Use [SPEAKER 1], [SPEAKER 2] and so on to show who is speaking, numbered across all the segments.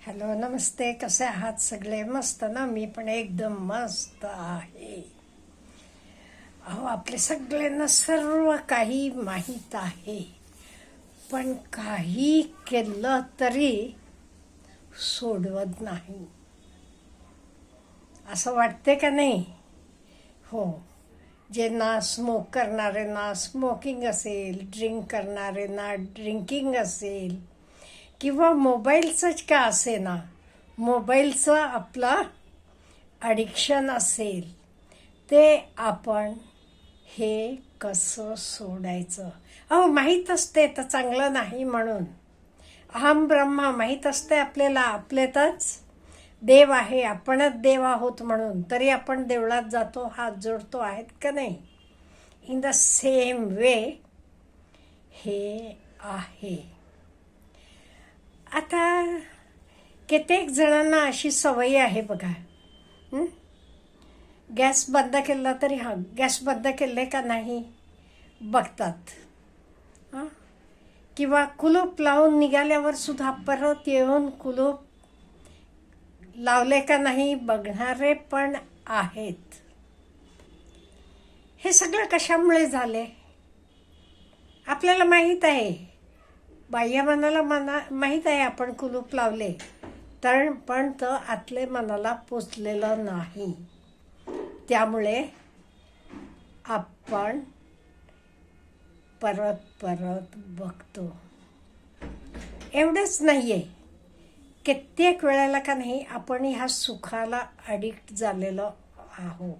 [SPEAKER 1] Hello नमस्ते कसे आहात सगळे मस्त ना मी पण एकदम मस्त आहे अहो आपले सगळ्यांना सर्व काही माहीत आहे पण काही केलं तरी सोडवत नाही असं वाटते का नाही हो जे ना स्मोक करणारे ना स्मोकिंग असेल ड्रिंक करणारे ना ड्रिंकिंग असेल किंवा मोबाईलचंच का असे ना मोबाईलचं आपलं ॲडिक्शन असेल. ते आपण हे कसं सोडायचं? अहो माहीत असते तर चांगलं नाही म्हणून. अहम ब्रह्मा माहीत असते आपल्याला आपल्यातच. देव आहे आपणच देव आहोत म्हणून. तरी आपण देवळात जातो हात जोडतो आहेत का नाही? इन द सेम वे हे आहे. आता कित्येक जणांना अशी सवय आहे बघा. गॅस बंद केला तरी हा गॅस बंद केले का नाही? बघतात. हां? किंवा कुलूप लावून निघाल्यावर सुद्धा परत येऊन कुलूप लावले का नाही बघणारे पण आहेत. हे सगळं कशामुळे झाले? आपल्याला माहीत आहे. बाह्य मनाला मना माहीत आहे आपण कुलूप लावले तर पण तर आतले मनाला पोचलेलं नाही. त्यामुळे आपण परत परत बघतो. एवढंच नाही आहे कित्येक वेळेला का नाही आपण ह्या सुखाला अडिक्ट झालेलो आहो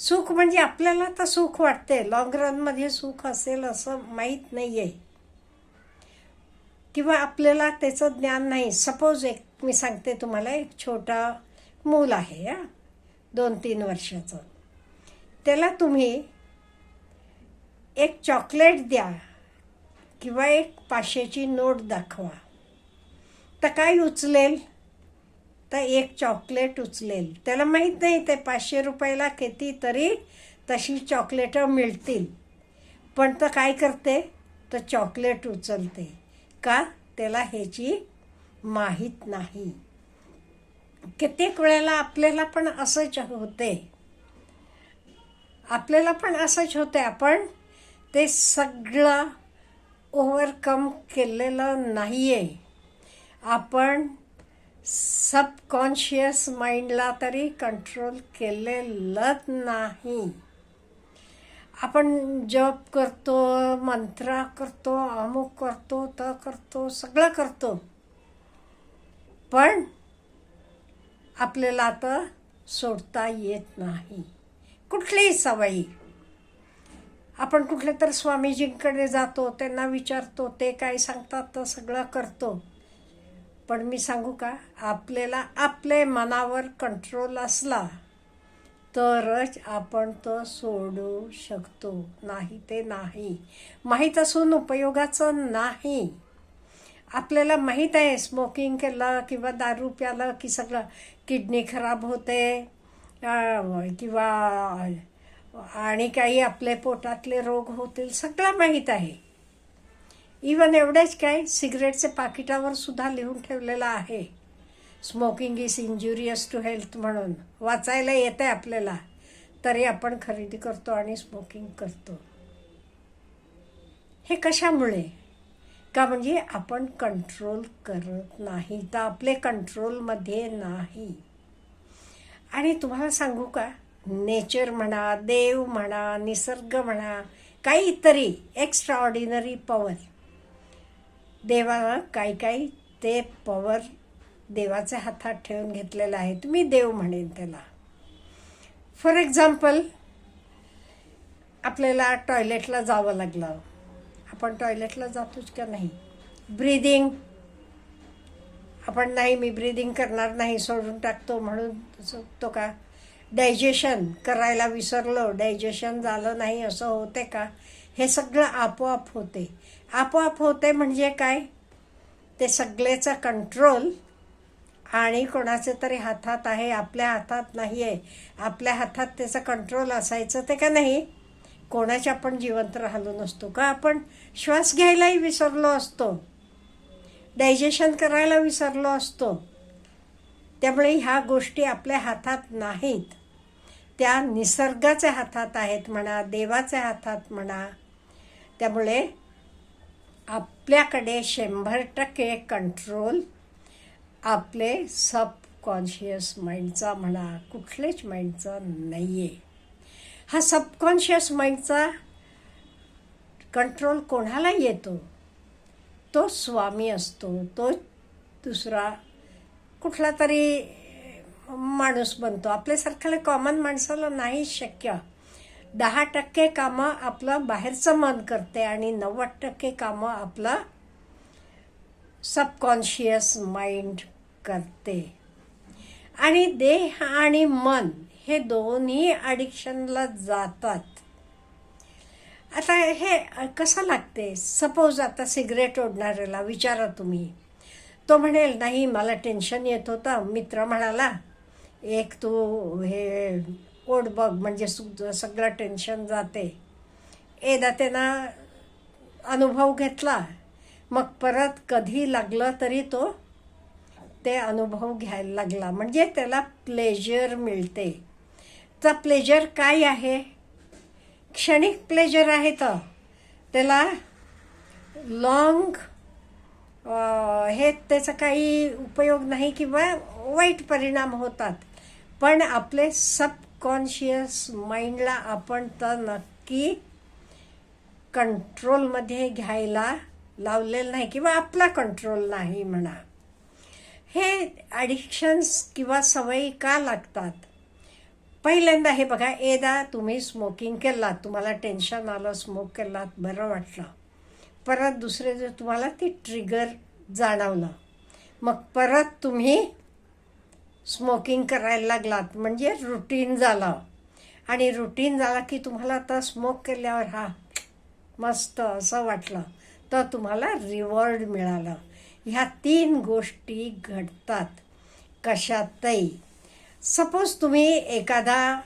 [SPEAKER 1] सुख म्हणजे आपल्याला तर सुख वाटते लॉंग रनमध्ये सुख असेल असं माहीत नाही आहे किंवा आपल्याला त्याचं ज्ञान नाही. सपोज एक मी सांगते तुम्हाला एक छोटा मूल आहे हां. दोन तीन वर्षाचं. त्याला तुम्ही एक चॉकलेट द्या किंवा एक पाचशेची नोट दाखवा. तर काय उचलेल? तर एक चॉकलेट उचलेल. त्याला माहीत नाही ते पाचशे रुपयाला किती तरी तशी चॉकलेटं मिळतील. पण तर काय करते? तर चॉकलेट उचलते. का त्याला ह्याची माहीत नाही. कित्येक वेळेला आपल्याला पण असंच होते. आपल्याला पण असंच होते आपण. ते सगळं ओव्हरकम केलेलं नाही आहे आपण सबकॉन्शियस माइंडला तरी कंट्रोल केलेलंच नाही. आपण जप करतो मंत्रा करतो अमुक करतो त करतो सगळं करतो. पण आपल्याला आता सोडता येत नाही. कुठलीही सवयी. आपण कुठले तर स्वामीजींकडे जातो त्यांना विचारतो ते काय सांगतात तर सगळं करतो. पण मी सांगू का? आपल्याला आपले मनावर कंट्रोल असला तरच आपण तो सोडू शकतो. नाही ते नाही. माहीत असून उपयोगाचं नाही. आपल्याला माहीत आहे स्मोकिंग केलं किंवा दारू प्यालं की सगळं किडनी खराब होते किंवा आणि काही आपले पोटातले रोग होतील सगळं माहीत आहे. इवन एवढेच काय सिगरेटचे पाकिटावर सुद्धा लिहून ठेवलेलं आहे. Smoking is injurious to health म्हणून. वाचायला येते आपल्याला. तरी आपण खरेदी करतो आणि स्मोकिंग करतो. हे कशामुळे? का म्हणजे आपण कंट्रोल करत नाही. तर आपले कंट्रोलमध्ये नाही. आणि तुम्हाला सांगू का? नेचर म्हणा देव म्हणा निसर्ग म्हणा काहीतरी एक्स्ट्रा ऑर्डिनरी पॉवर देवाला काही काही ते पॉवर देवाच्या हातात ठेवून घेतलेलं आहे तुम्ही देव म्हणेन त्याला. फॉर एक्झाम्पल आपल्याला टॉयलेटला जावं लागलं. आपण टॉयलेटला जातोच का नाही? ब्रीदिंग आपण नाही मी ब्रीदिंग करणार नाही सोडून टाकतो म्हणून चुकतो का? डायजेशन करायला विसरलो डायजेशन झालं नाही असं होते का? हे सगळं आपोआप होते. आपोआप होते म्हणजे काय? ते सगळ्याचा कंट्रोल आणि कोणाचं तरी हातात आहे आपल्या हातात नाही आहे आपल्या हातात त्याचा कंट्रोल असायचं ते का नाही? कोणाच्या आपण जिवंत राहिलो नसतो का? आपण श्वास घ्यायलाही विसरलो असतो. डायजेशन करायला विसरलो असतो. त्यामुळे ह्या गोष्टी आपल्या हातात नाहीत. त्या निसर्गाच्या हातात आहेत म्हणा देवाच्या हातात म्हणा. त्यामुळे आपल्याकडे शंभर टक्के कंट्रोल आपले सबकॉन्शियस माइंडचा म्हणा कुठलेच माइंडचा नाही आहे हा सबकॉन्शियस माइंडचा कंट्रोल कोणाला येतो? तो स्वामी असतो. तो दुसरा कुठला तरी माणूस बनतो. आपल्यासारख्याला कॉमन माणसाला नाही शक्य. दहा टक्के कामं आपलं बाहेरचं मन करते आणि नव्वद टक्के कामं आपलं सबकॉन्शियस माइंड करते. आणि देह आणि मन हे दोन्ही ॲडिक्शनला जातात. आता हे कसं लागते? सपोज आता सिगरेट ओढणाऱ्याला विचारा तुम्ही. तो म्हणेल नाही मला टेन्शन येत होतं. मित्र म्हणाला एक तू हे ओढ बघ म्हणजे सु- सगळं टेन्शन जाते. एकदा त्यानं अनुभव घेतला. मग परत कधी लागलं तरी तो ते अनुभव घ्यायला लागला. म्हणजे त्याला प्लेजर मिळते. तर प्लेजर काय आहे? क्षणिक प्लेजर आहे तर त्याला लॉंग हे त्याचा काही उपयोग नाही किंवा वाईट परिणाम होतात. पण आपले सबकॉन्शियस माइंडला आपण तर नक्की कंट्रोलमध्ये घ्यायला लावलेलं नाही किंवा आपला कंट्रोल नाही म्हणा. हे ॲडिक्शन्स किंवा सवयी का लागतात? पहिल्यांदा हे बघा एकदा तुम्ही स्मोकिंग केलात तुम्हाला टेन्शन आलं स्मोक केलात बरं वाटलं. परत दुसरे जर तुम्हाला ती ट्रिगर जाणवलं. मग परत तुम्ही स्मोकिंग करायला लागलात म्हणजे रुटीन झालं. आणि रुटीन झाला की तुम्हाला आता स्मोक केल्यावर हा मस्त असं वाटलं. तर तुम्हाला रिवॉर्ड मिळालं. ह्या तीन गोष्टी घडतात कशातही. सपोज तुम्ही एखादा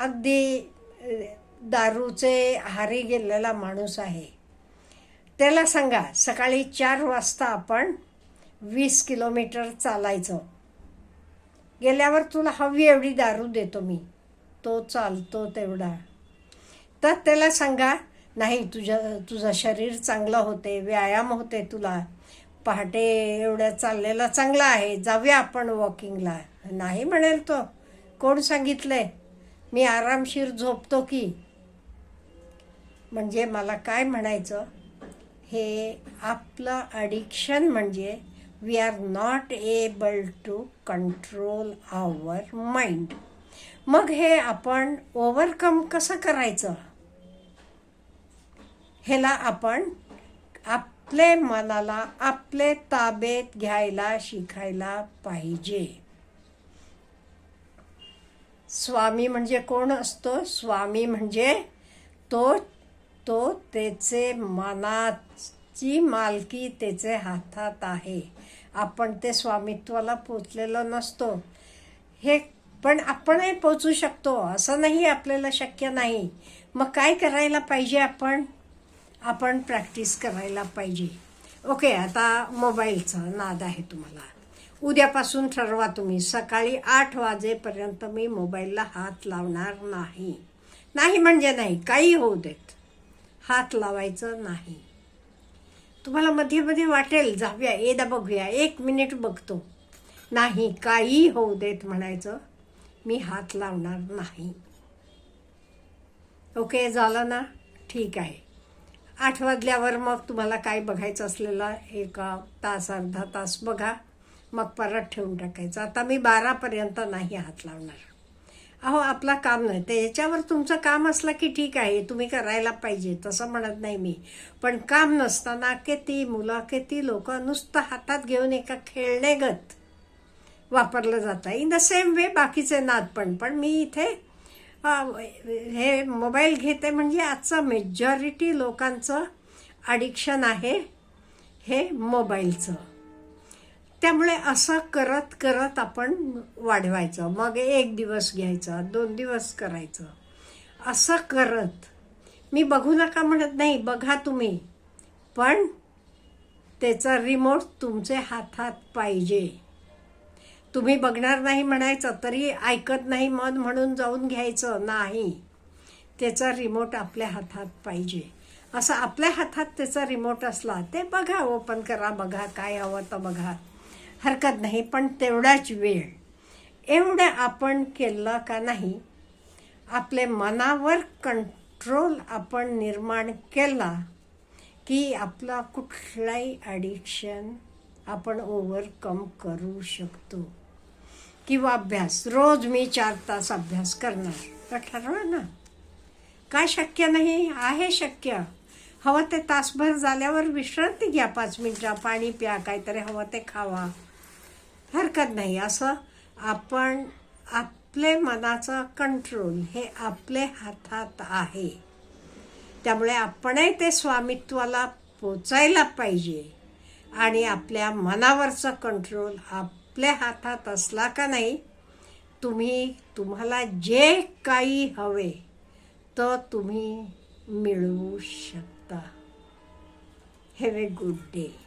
[SPEAKER 1] अगदी दारूचे हारी गेलेला माणूस आहे. त्याला सांगा सकाळी चार वाजता आपण वीस किलोमीटर चालायचं. गेल्यावर तुला हवी एवढी दारू देतो मी. तो चालतो तेवढा. तर त्याला सांगा नाही तुझं तुझं शरीर चांगलं होते व्यायाम होते तुला. पहाटे एवढं चाललेला चांगला आहे. जाऊया आपण वॉकिंगला नाही म्हणेल तो. कोण सांगितलंय? मी आरामशीर झोपतो की? म्हणजे मला काय म्हणायचं? हे आपलं ॲडिक्शन म्हणजे we are not able to control our mind मग हे आपण ओव्हरकम कसं करायचं? ह्याला आपण आप आपले मनाला आपले ताब्यात घ्यायला शिकायला पाहिजे. स्वामी म्हणजे कोण असतो? स्वामी म्हणजे तो तो त्याचे मनाची मालकी त्याचे हातात आहे. आपण ते स्वामित्वाला पोचलेलो नसतो. हे पण आपणही पोचू शकतो. असं नाही आपल्याला शक्य नाही. मग काय करायला पाहिजे आपण? आपण प्रॅक्टिस करायला पाहिजे. ओके आता मोबाईलचा नाद आहे तुम्हाला. उद्यापासून ठरवा तुम्ही. सकाळी आठ वाजेपर्यंत मी मोबाईलला हात लावणार नाही. नाही म्हणजे नाही काही होऊ देत. हात लावायचं नाही. तुम्हाला मध्ये मध्ये वाटेल जाऊया एकदा बघूया. एक मिनिट बघतो. नाही काही होऊ देत म्हणायचं मी हात लावणार नाही. ओके झालं ना? ठीक आहे. आठ वाजल्यावर मग तुम्हाला काय बघायचं असलेला एक तास अर्धा तास बघा. मग परत ठेवून टाकायचं. आता मी बारापर्यंत नाही हात लावणार. अहो आपला काम नाही. ते याच्यावर तुमचं काम असलं की ठीक आहे. तुम्ही करायला पाहिजे. तसं म्हणत नाही मी. पण काम नसताना किती मुलं किती लोक नुसतं हातात घेऊन एका खेळणेगत वापरलं जातं. इन द सेम वे बाकीचे नाद पण. पण मी इथे हे मोबाईल घेते म्हणजे आजचं मेजॉरिटी लोकांचं ॲडिक्शन आहे हे मोबाईलचं. त्यामुळे असं करत करत आपण वाढवायचं. मग एक दिवस घ्यायचा दोन दिवस करायचं. असं करत. मी बघू नका म्हणत नाही बघा तुम्ही. पण त्याचा रिमोट तुमचे हातात पाहिजे. तुम्ही बघणार नाही म्हणायचं तरी ऐकत नाही मन म्हणून जाऊन घ्यायचं नाही. त्याचा रिमोट आपल्या हातात पाहिजे. असं आपल्या हातात त्याचा रिमोट असला ते बघा ओपन करा बघा काय हवं तर बघा. हरकत नाही पण तेवढाच वेळ. एवढं आपण केलं का नाही आपले मनावर कंट्रोल आपण निर्माण केला की आपला कुठलाही ॲडिक्शन आपण ओव्हरकम करू शकतो. किंवा अभ्यास. रोज मी चार तास अभ्यास करणार. तर ठरवा ना. काय शक्य नाही? आहे शक्य. हवं ते तासभर झाल्यावर विश्रांती घ्या पाच मिनटं. पाणी प्या काहीतरी हवं ते खावा. हरकत नाही. असं आपण आपले मनाचं कंट्रोल हे आपले हातात आहे. त्यामुळे आपणही ते स्वामित्वाला पोचायला पाहिजे. आणि आपल्या मनावरचं कंट्रोल आप आपल्या हातात असला का नाही तुम्ही तुम्हाला जे काही हवे तर तुम्ही मिळवू शकता. Have a good day